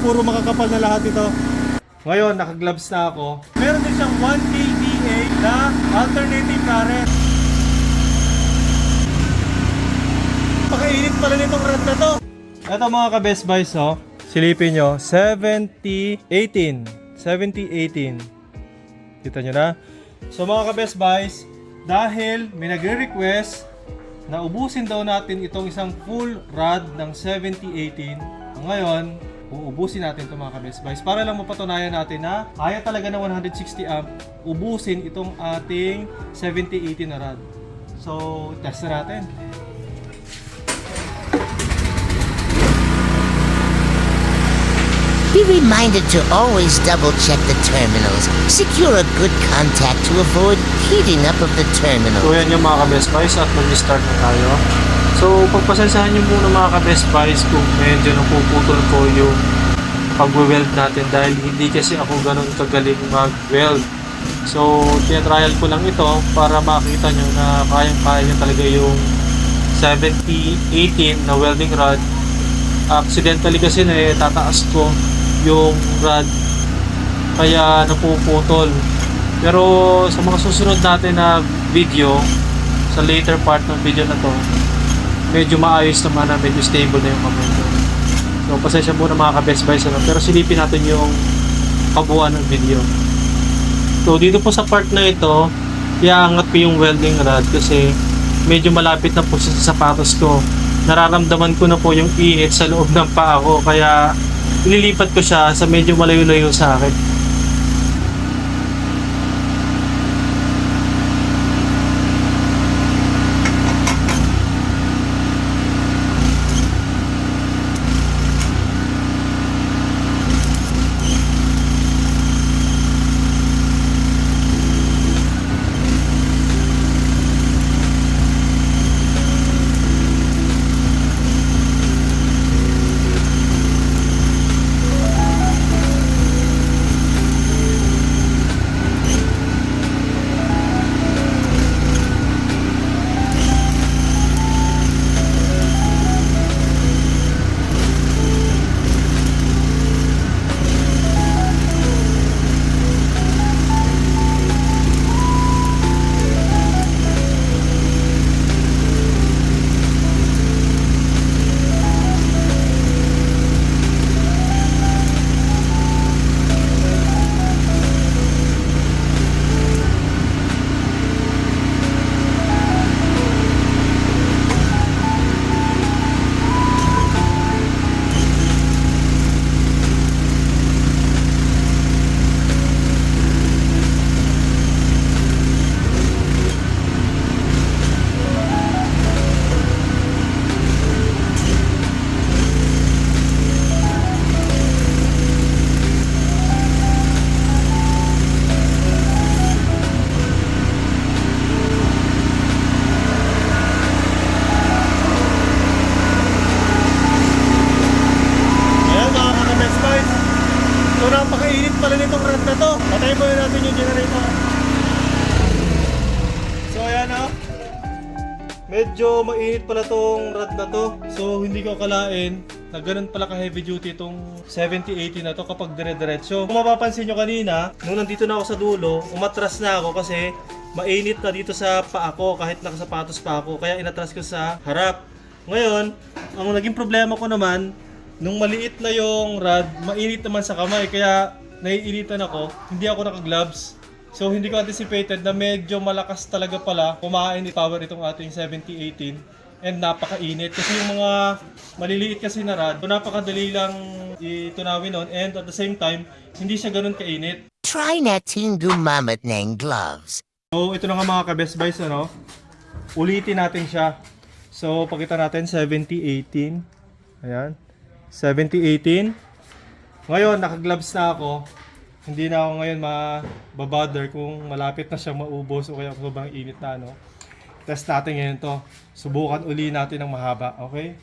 Puro makakapal na lahat ito. Ngayon, naka-gloves na ako. Meron din siyang 1 kVA na alternating current. Pakainit pala nitong rod na to. Ito mga ka-best buys, oh. Silipin nyo, 70-18. 70-18. Kita nyo na? So mga ka-best buys, dahil may nagre-request na ubusin daw natin itong isang full rod ng 70-18, ngayon, uubusin natin itong mga ka-best buys para lang mapatunayan natin na kaya talaga ng 160 amp ubusin itong ating 70-18 na rod. So, test na natin. Be reminded to always double check the terminals. Secure a good contact to avoid heating up of the terminal. So yan yung mga ka-best buys at mag-start na tayo. So pagpasensahan nyo muna mga ka-best buys kung medyo napuputol ko yung pag-weld natin dahil hindi kasi ako ganun kagaling mag-weld. So tinatrial ko lang ito para makita nyo na kayang-kaya nyo talaga yung 70-18 na welding rod. Accidentally kasi na eh, tataas ko yung rod kaya napuputol. Pero sa mga susunod natin na video, sa later part ng video na to, medyo maayos naman na medyo stable na yung kamay ko. So, pasensya muna mga ka-best buys ano, pero silipin natin yung kabuuan ng video. So, dito po sa part na ito, iaangat ko yung welding rod kasi medyo malapit na po sa sapatos ko. Nararamdaman ko na po yung init sa loob ng paa ko, kaya ililipat ko siya sa medyo malayo-layo sa akin. Medyo mainit pala tong rod na to. So hindi ko akalain na ganun pala ka heavy duty itong 70-80 na to kapag dire-diretso. Kung mapapansin nyo kanina, nung nandito na ako sa dulo, umatras na ako kasi mainit na dito sa paa ko kahit nakasapatos pa ako. Kaya inatras ko sa harap. Ngayon, ang naging problema ko naman, nung maliit na yung rod, mainit naman sa kamay. Kaya naiinitan ako, hindi ako naka-gloves. So hindi ko anticipated na medyo malakas talaga pala kumain ni power itong ating 70-18 and napakainit kasi yung mga maliliit kasi na rod, napakadali lang itunawin nun and at the same time, hindi siya ganun kainit. Try natin gumamit ng gloves. So ito na nga mga ka-best buys ano, ulitin natin siya. So pakita natin 70-18. Ayan. 70-18. Ngayon, naka-gloves na ako. Hindi na ako ngayon mababother kung malapit na siya maubos o kaya sobrang init na ano. Test natin ngayon to. Subukan uli natin ng mahaba, okay?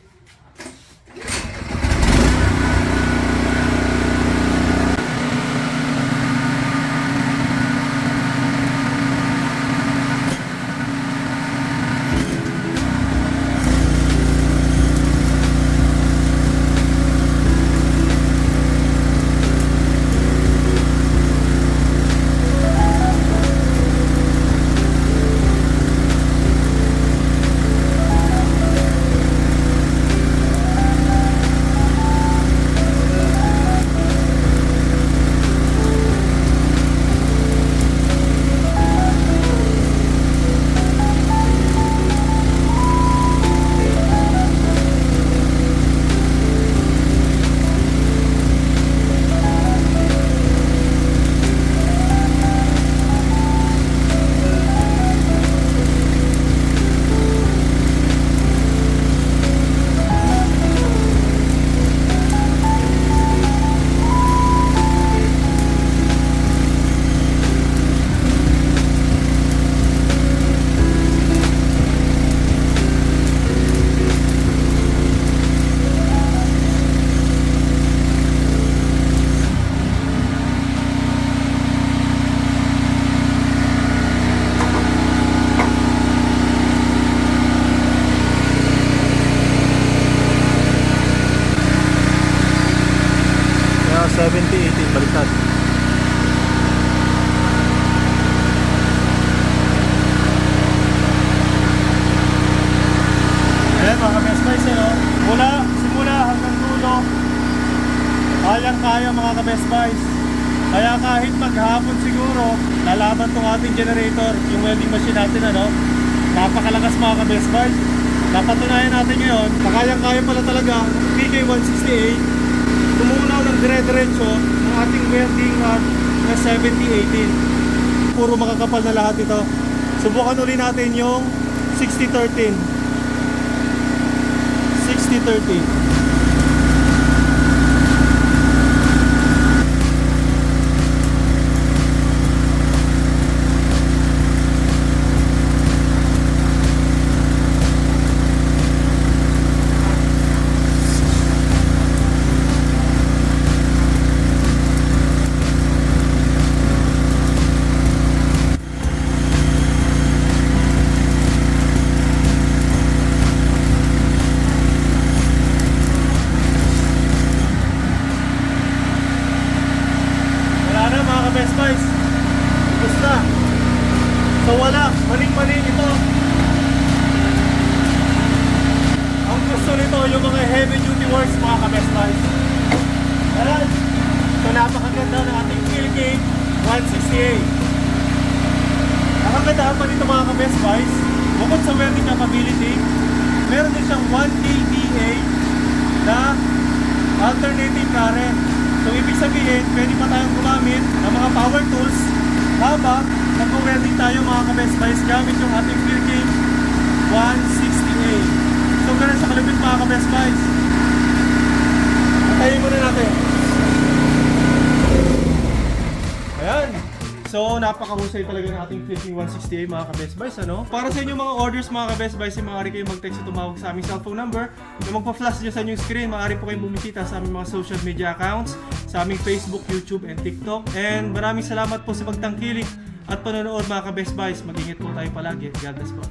Baliktad. Ayan mga best boys, eh, no? Mula, simula hanggang dulo, kayang-kaya mga ka-best boys. Kaya kahit maghapon siguro, lalaban tong ating generator, yung welding machine natin, ano? Napakalakas mga ka-best boys. Napatunayan natin ngayon, na kayang-kaya pala talaga PK168 tumunaw ng dire-diretso ating welding rod na 7018. Puro makakapal na lahat ito. Subukan uli natin yung 6013. 6013. Wala na mga ka-best boys. Basta. So wala. Maling-maling ito. Ang gusto nito yung mga heavy duty works mga ka-best boys. Ayan. So napakaganda ng ating Philgate 168. Ang kagandahan pa nito mga ka-best boys, bukod sa welding capability, meron din siyang 1 kVA na alternating current. So ibig sabihin, pwede pa tayong gumamit ng mga power tools habang nag-welding tayo mga ka-best boys gamit yung ating Philgate 168. So ganun sa kalupit mga ka-best boys. Patayin muna natin. Ayan. So, napakahusay talaga ng ating Philgate 168 mga ka-best boys, ano? Para sa inyong mga orders mga ka-best boys, eh, maaari kayong mag-text o tumawag sa aming cellphone number na magpa-flash dyan sa inyong screen. Maaari po kayong bumisita sa aming mga social media accounts, sa aming Facebook, YouTube, and TikTok. And maraming salamat po sa pagtangkilik at panonood mga ka-best boys. Mag-ingat po tayo palagi. God bless po.